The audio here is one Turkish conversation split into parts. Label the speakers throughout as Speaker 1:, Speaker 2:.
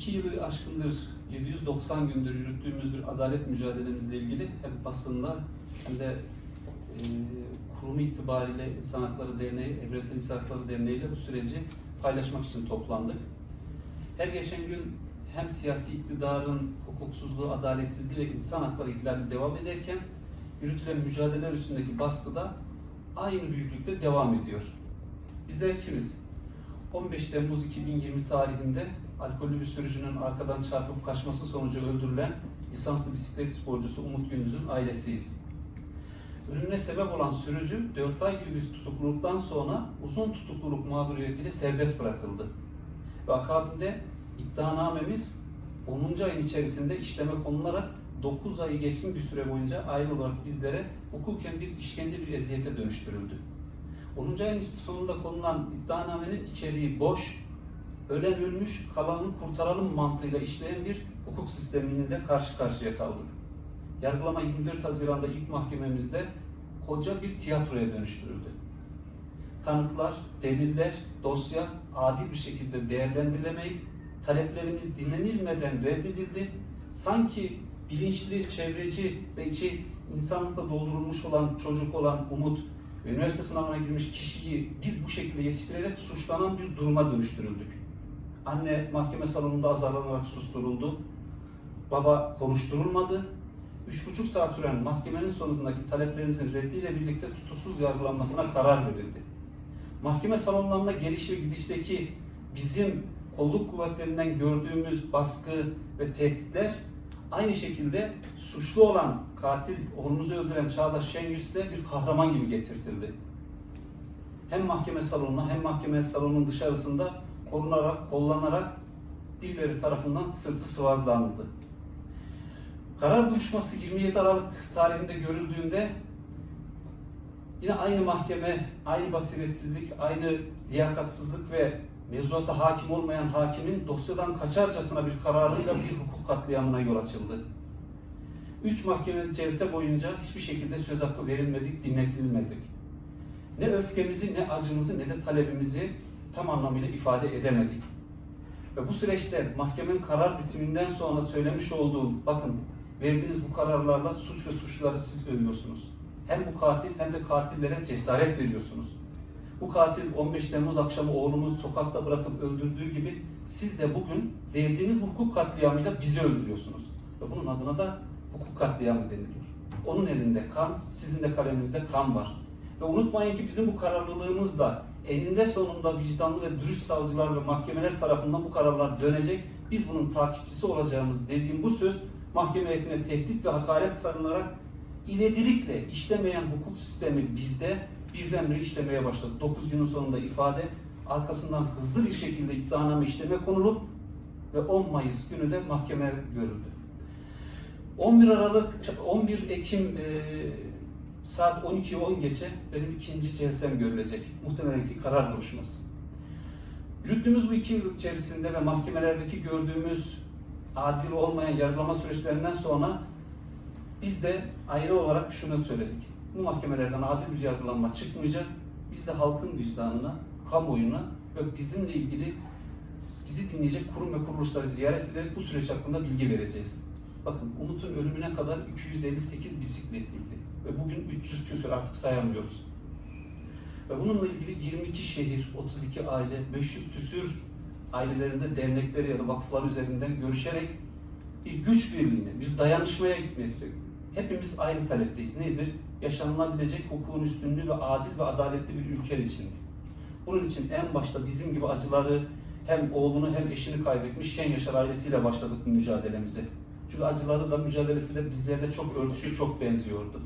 Speaker 1: iki yılı aşkındır, 790 gündür yürüttüğümüz bir adalet mücadelemizle ilgili hem basında hem de e, kurumu itibariyle İnsan Hakları Derneği, Evrensel İnsan Hakları Derneği ile bu süreci paylaşmak için toplandık. Her geçen gün hem siyasi iktidarın hukuksuzluğu, adaletsizliği ve insan hakları ihlali devam ederken yürütülen mücadeleler üstündeki baskı da aynı büyüklükte devam ediyor. Bizler kimiz? 15 Temmuz 2020 tarihinde alkollü bir sürücünün arkadan çarpıp kaçması sonucu öldürülen lisanslı bisiklet sporcusu Umut Gündüz'ün ailesiyiz. Ölümüne sebep olan sürücü 4 ay gibi bir tutukluluktan sonra uzun tutukluluk mağduriyetiyle serbest bırakıldı. Ve akabinde iddianamemiz 10. ayın içerisinde işleme konularak 9 ayı geçkin bir süre boyunca aile olarak bizlere hukuken bir işkence bir eziyete dönüştürüldü. 10. ayın sonunda konulan iddianamenin içeriği boş, ölen ölmüş, kalanını kurtaralım mantığıyla işleyen bir hukuk sistemiyle karşı karşıya kaldık. Yargılama 24 Haziran'da ilk mahkememizde koca bir tiyatroya dönüştürüldü. Tanıklar, deliller, dosya adil bir şekilde değerlendirilemeyip taleplerimiz dinlenilmeden reddedildi. Sanki bilinçli, çevreci ve içi insanlıkla doldurulmuş olan çocuk olan Umut ve üniversite sınavına girmiş kişiyi biz bu şekilde yetiştirerek suçlanan bir duruma dönüştürüldük. Anne mahkeme salonunda azarlanarak susturuldu. Baba konuşturulmadı. Üç buçuk saat süren mahkemenin sonundaki taleplerimizin reddiyle birlikte tutuksuz yargılanmasına karar verildi. Mahkeme salonlarında geliş ve gidişteki bizim kolluk kuvvetlerinden gördüğümüz baskı ve tehditler aynı şekilde suçlu olan katil, oğlumuzu öldüren Çağdaş Şengüs'e bir kahraman gibi getirtildi. Hem mahkeme salonuna hem mahkeme salonunun dışarısında korunarak, kollanarak birileri tarafından sırtı sıvazlanıldı. Karar duruşması 27 Aralık tarihinde görüldüğünde yine aynı mahkeme, aynı basiretsizlik, aynı liyakatsızlık ve mevzuata hakim olmayan hakimin dosyadan kaçarcasına bir kararıyla bir hukuk katliamına yol açıldı. Üç mahkeme celse boyunca hiçbir şekilde söz hakkı verilmedik, dinletilmedik. Ne öfkemizi, ne acımızı, ne de talebimizi tam anlamıyla ifade edemedik. Ve bu süreçte mahkemenin karar bitiminden sonra söylemiş olduğum, bakın verdiğiniz bu kararlarla suç ve suçluları siz övüyorsunuz. Hem bu katil hem de katillere cesaret veriyorsunuz. Bu katil 15 Temmuz akşamı oğlumu sokakta bırakıp öldürdüğü gibi siz de bugün verdiğiniz bu hukuk katliamıyla bizi öldürüyorsunuz. Ve bunun adına da hukuk katliamı deniliyor. Onun elinde kan, sizin de kaleminizde kan var. Ve unutmayın ki bizim bu kararlılığımızla eninde sonunda vicdanlı ve dürüst savcılar ve mahkemeler tarafından bu kararlar dönecek. Biz bunun takipçisi olacağımız dediğim bu söz mahkeme heyetine tehdit ve hakaret sanılarak ivedilikle işlemeyen hukuk sistemi bizde birdenbire işlemeye başladı. 9 günün sonunda ifade arkasından hızlı bir şekilde iddianame işleme konulup ve 10 Mayıs günü de mahkeme görüldü. 11 Aralık, 11 Ekim e, saat 12'ye 10 geçe benim ikinci celsem görülecek. Muhtemelen ki karar duruşması. Yürüttüğümüz bu iki yıl içerisinde ve mahkemelerdeki gördüğümüz adil olmayan yargılama süreçlerinden sonra biz de ayrı olarak şunu söyledik. Bu mahkemelerden adil bir yargılanma çıkmayacak. Biz de halkın vicdanına, kamuoyuna ve bizimle ilgili bizi dinleyecek kurum ve kuruluşları ziyaret ederek bu süreç hakkında bilgi vereceğiz. Bakın Umut'un ölümüne kadar 258 bisikletliydi. Ve bugün 300 küsur artık sayamıyoruz. Ve bununla ilgili 22 şehir, 32 aile, 500 küsür ailelerinde dernekleri ya da vakıflar üzerinden görüşerek bir güç birliğine, bir dayanışmaya gitmeye Hepimiz aynı talepteyiz. Nedir? Yaşanılabilecek hukukun üstünlüğü ve adil ve adaletli bir ülke için. Bunun için en başta bizim gibi acıları hem oğlunu hem eşini kaybetmiş Şen Yaşar ailesiyle başladık bu mücadelemize. Çünkü acıları da mücadelesi de bizlerle çok örtüşü, çok benziyordu.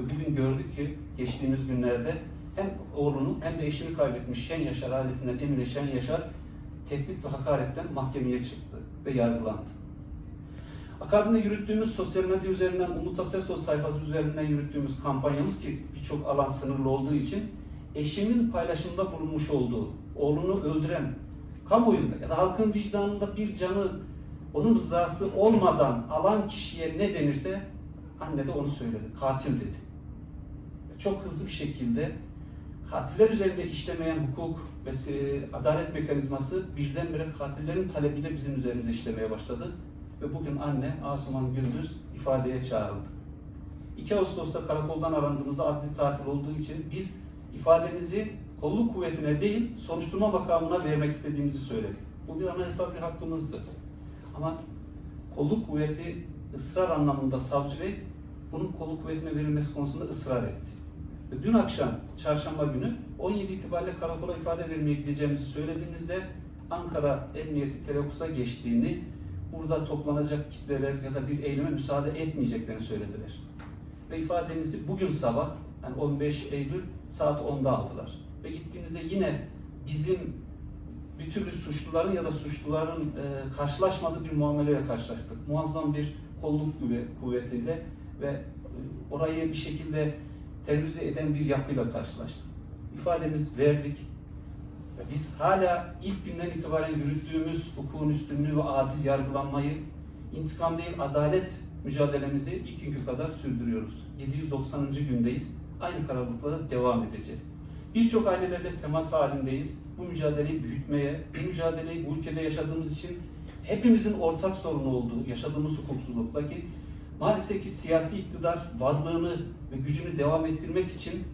Speaker 1: Ve bugün gördük ki geçtiğimiz günlerde hem oğlunu hem de eşini kaybetmiş Şen Yaşar ailesinden Emine Şen Yaşar tehdit ve hakaretten mahkemeye çıktı ve yargılandı. Akabinde yürüttüğümüz sosyal medya üzerinden, Umut Asesos sayfası üzerinden yürüttüğümüz kampanyamız ki birçok alan sınırlı olduğu için eşimin paylaşımda bulunmuş olduğu, oğlunu öldüren, kamuoyunda ya da halkın vicdanında bir canı onun rızası olmadan alan kişiye ne denirse anne de onu söyledi. Katil dedi. Çok hızlı bir şekilde katiller üzerinde işlemeyen hukuk ve adalet mekanizması birdenbire katillerin talebiyle bizim üzerimize işlemeye başladı. Ve bugün anne Asuman Gündüz ifadeye çağrıldı. 2 Ağustos'ta karakoldan arandığımızda adli tatil olduğu için biz ifademizi kolluk kuvvetine değil soruşturma makamına vermek istediğimizi söyledik. Bu bir anayasal bir hakkımızdı. Ama kolluk kuvveti ısrar anlamında savcı bey bunun kolluk kuvvetine verilmesi konusunda ısrar etti. Dün akşam çarşamba günü 17 itibariyle karakola ifade vermeye gideceğimizi söylediğimizde Ankara Emniyeti Telekus'a geçtiğini, burada toplanacak kitleler ya da bir eyleme müsaade etmeyeceklerini söylediler. Ve ifademizi bugün sabah, yani 15 Eylül saat 10'da aldılar. Ve gittiğimizde yine bizim bir türlü suçluların ya da suçluların e, karşılaşmadığı bir muameleyle karşılaştık. Muazzam bir kolluk kuvve- kuvvetiyle ve e, orayı bir şekilde terörize eden bir yapıyla karşılaştık. İfademiz verdik. Ve biz hala ilk günden itibaren yürüttüğümüz hukukun üstünlüğü ve adil yargılanmayı intikam değil adalet mücadelemizi ilk günkü kadar sürdürüyoruz. 790. gündeyiz. Aynı kararlılıkla devam edeceğiz. Birçok ailelerle temas halindeyiz. Bu mücadeleyi büyütmeye, bu mücadeleyi bu ülkede yaşadığımız için hepimizin ortak sorunu olduğu, yaşadığımız hukuksuzluktaki maalesef ki siyasi iktidar varlığını ve gücünü devam ettirmek için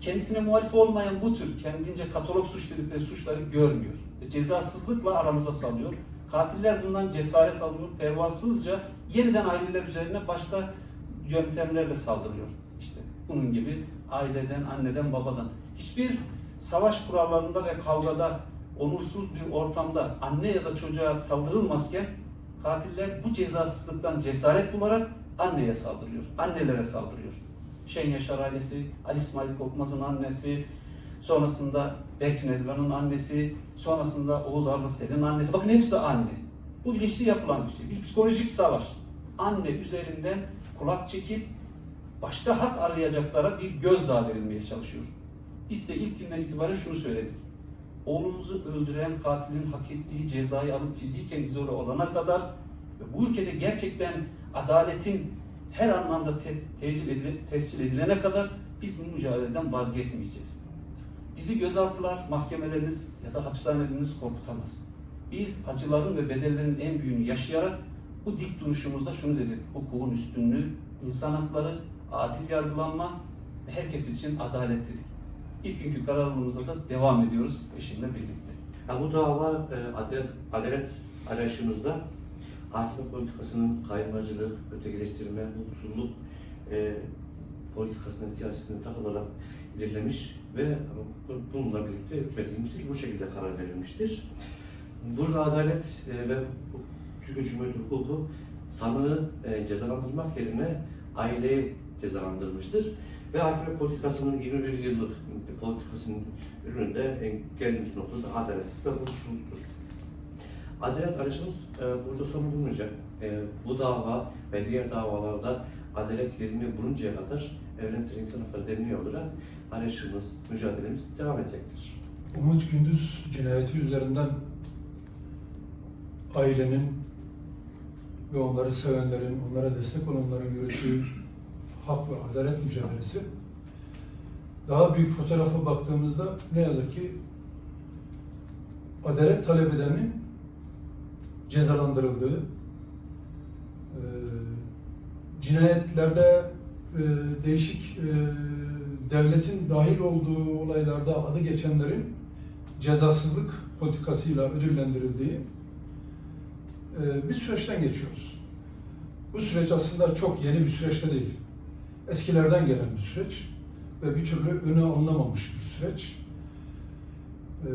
Speaker 1: kendisine muhalif olmayan bu tür kendince katalog suç dedikleri suçları görmüyor. Ve Cezasızlıkla aramıza salıyor. Katiller bundan cesaret alıyor. Pervasızca yeniden aileler üzerine başka yöntemlerle saldırıyor. İşte bunun gibi aileden, anneden, babadan. Hiçbir savaş kurallarında ve kavgada onursuz bir ortamda anne ya da çocuğa saldırılmazken katiller bu cezasızlıktan cesaret bularak anneye saldırıyor. Annelere saldırıyor. Şen Yaşar ailesi, Ali İsmail Korkmaz'ın annesi, sonrasında Berkin Elvan'ın annesi, sonrasında Oğuz Arlısel'in annesi. Bakın hepsi anne. Bu bilinçli yapılan bir şey. Bir psikolojik savaş. Anne üzerinden kulak çekip başka hak arayacaklara bir gözdağı verilmeye çalışıyor. Biz de ilk günden itibaren şunu söyledik. Oğlumuzu öldüren katilin hak ettiği cezayı alıp fiziken izole olana kadar ve bu ülkede gerçekten adaletin her anlamda te- edile- tescil edilene kadar biz bu mücadeleden vazgeçmeyeceğiz. Bizi gözaltılar, mahkemeleriniz ya da hapishaneleriniz korkutamaz. Biz acıların ve bedellerin en büyüğünü yaşayarak bu dik duruşumuzda şunu dedik. Hukukun üstünlüğü, insan hakları, adil yargılanma ve herkes için adalet dedik. İlk günkü kararlılığımızda da devam ediyoruz eşimle birlikte.
Speaker 2: Ya bu dava e, adalet, adalet arayışımızda hakim politikasının kaymacılık, ötekileştirme, hukuksuzluk e, politikasının siyasetine tak olarak ilerlemiş ve bu- bununla birlikte hükümetimiz bu şekilde karar verilmiştir. Burada adalet e, ve Türkiye Cumhuriyeti hukuku sanığı e, cezalandırmak yerine aileyi cezalandırmıştır. Ve AKP politikasının 21 yıllık politikasının ürününde geldiğimiz noktada adaletsiz ve hukuksuzluktur. Adalet arayışımız e, burada son bulunacak. E, bu dava ve diğer davalarda adalet yerini buluncaya kadar Evrensel İnsan Hakları Derneği olarak arayışımız, mücadelemiz devam edecektir.
Speaker 3: Umut Gündüz cinayeti üzerinden ailenin ve onları sevenlerin, onlara destek olanların yürüttüğü hak ve adalet mücadelesi daha büyük fotoğrafa baktığımızda ne yazık ki adalet talep edenin cezalandırıldığı, e, cinayetlerde e, değişik e, devletin dahil olduğu olaylarda adı geçenlerin cezasızlık politikasıyla ödüllendirildiği bir süreçten geçiyoruz. Bu süreç aslında çok yeni bir süreçte değil. Eskilerden gelen bir süreç ve bir türlü önü alınamamış bir süreç. E,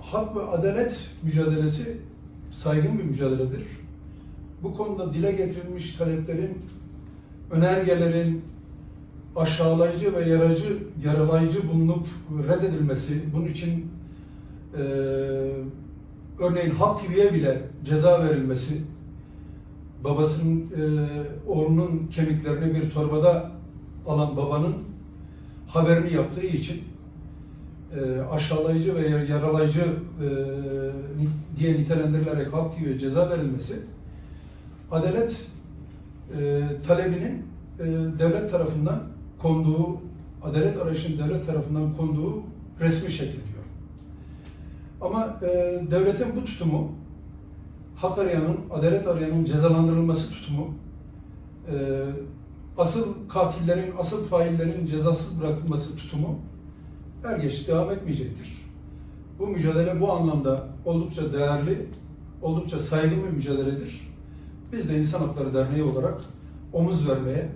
Speaker 3: hak ve adalet mücadelesi saygın bir mücadeledir. Bu konuda dile getirilmiş taleplerin, önergelerin aşağılayıcı ve yaracı, yaralayıcı bulunup reddedilmesi, bunun için e, örneğin Halk TV'ye bile ceza verilmesi, babasının e, oğlunun kemiklerini bir torbada alan babanın haberini yaptığı için e, aşağılayıcı ve yaralayıcı e, diye nitelendirilerek Halk TV'ye ceza verilmesi, adalet e, talebinin e, devlet tarafından konduğu adalet arayışının devlet tarafından konduğu resmi şeklediyor. Ama e, devletin bu tutumu, hak arayanın, adalet arayanın cezalandırılması tutumu, e, asıl katillerin, asıl faillerin cezasız bırakılması tutumu er geç devam etmeyecektir. Bu mücadele bu anlamda oldukça değerli, oldukça saygın bir mücadeledir. Biz de İnsan Hakları Derneği olarak omuz vermeye,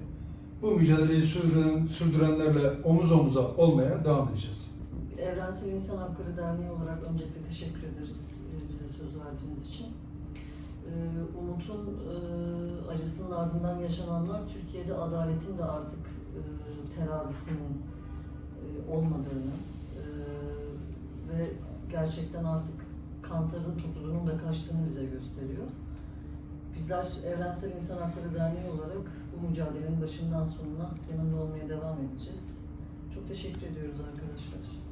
Speaker 3: bu mücadeleyi sürdüren, sürdürenlerle omuz omuza olmaya devam edeceğiz.
Speaker 4: Evrensel İnsan Hakları Derneği olarak öncelikle teşekkür ederiz e, bize söz verdiğiniz için. E, Umut'un e, acısının ardından yaşananlar Türkiye'de adaletin de artık e, terazisinin e, olmadığını ve gerçekten artık kantarın topuzunun da kaçtığını bize gösteriyor. Bizler Evrensel İnsan Hakları Derneği olarak bu mücadelenin başından sonuna yanında olmaya devam edeceğiz. Çok teşekkür ediyoruz arkadaşlar.